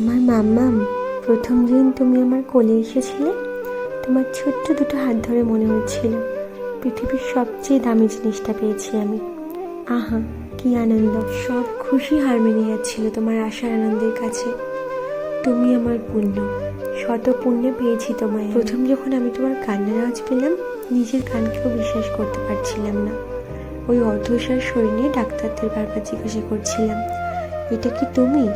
আমার মাম্মাম, প্রথম দিন তুমি আমার কোলে এসেছিলে? তোমার ছোট্ট দুটো হাত ধরে মনে হচ্ছিল, পৃথিবীর সবচেয়ে দামি জিনিসটা পেয়েছি আমি। আহা, কি আনন্দ! সব খুশি হার মেনে যাচ্ছিল তোমার আশার আনন্দের কাছে। তুমি আমার পুণ্য, শত পুণ্যে পেয়েছি তোমায়। প্রথম যখন আমি তোমার কান্নার আওয়াজ পেলাম, নিজের কানকেও বিশ্বাস করতে পারছিলাম না। ওই অর্ধসার শরীর ডাক্তারদের বারবার জিজ্ঞাসা করছিলাম, এটা কি তুমি?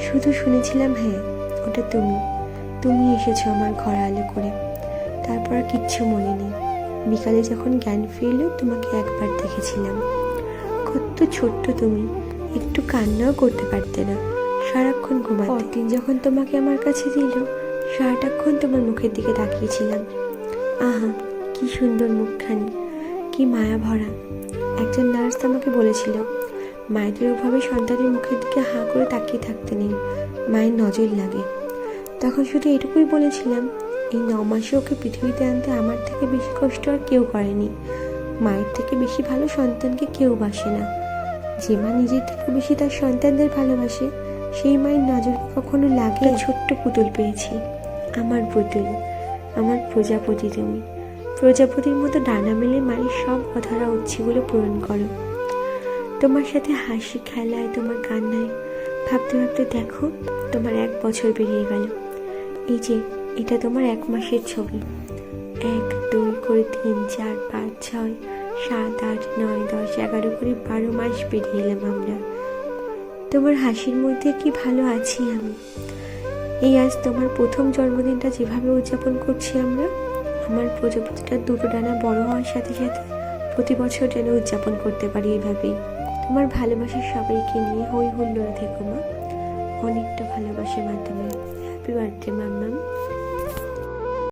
শুধু শুনেছিলাম হ্যাঁ ওটা তুমি। তুমি এসেছ আমার ঘর আলো করে। তারপর আর কিচ্ছু মনে নেই। বিকালে যখন জ্ঞান ফিরল, তোমাকে একবার দেখেছিলাম। কত ছোট্ট তুমি। একটু কান্নাও করতে পারতে না। সারাক্ষণ ঘুমাতে। পরদিন যখন তোমাকে আমার কাছে দিল সারাটাক্ষণ তোমার মুখের দিকে তাকিয়েছিলাম। আহা, কি সুন্দর মুখখানি, কি মায়া ভরা একজন নার্স আমাকে বলেছিল মায়েদের ওভাবে সন্তানের মুখের দিকে হাঁ করে তাকিয়ে থাকতে নেই। মায়ের নজর লাগে। তখন শুধু এটুকুই বলেছিলাম, এই ন মাসে ওকে পৃথিবীতে আনতে আমার থেকে বেশি কষ্ট আর কেউ করেনি। মায়ের থেকে বেশি ভালো সন্তানকে কেউ বাসে না। যে মা নিজের থেকে বেশি তার সন্তানদের ভালোবাসে, সেই মায়ের নজর কখনো লাগে ছোট্ট পুতুল পেয়েছি। আমার পুতুল, আমার প্রজাপতি তুমি। প্রজাপতির মতো ডানা মেলে মায়ের সব অধারা উচ্ছেগুলো পূরণ করো। তোমার সাথে হাসি খেলায় তোমার কান্নায় ভাবতে ভাবতে দেখো, তোমার এক বছর বেরিয়ে গেল। এই যে, এটা তোমার এক মাসের ছবি। এক, দুই, করে তিন, চার, পাঁচ, ছয়, সাত, আট, নয়, দশ, এগারো করে বারো মাস পেরিয়ে এলাম আমরা। তোমার হাসির মধ্যে কি ভালো আছি আমি? এই আজ তোমার প্রথম জন্মদিনটা যেভাবে উদযাপন করছি আমরা, আমার প্রজাপতিটা দুটো ডানা বড় হওয়ার সাথে সাথে প্রতি বছর যেন উদযাপন করতে পারি এভাবেই। তোমার ভালোবাসার সবাইকে নিয়ে হই হুল্লোড়ে থেকো মা। অনেকটা ভালোবাসার মাধ্যমে। হ্যাপি বার্থডে মাম্মাম।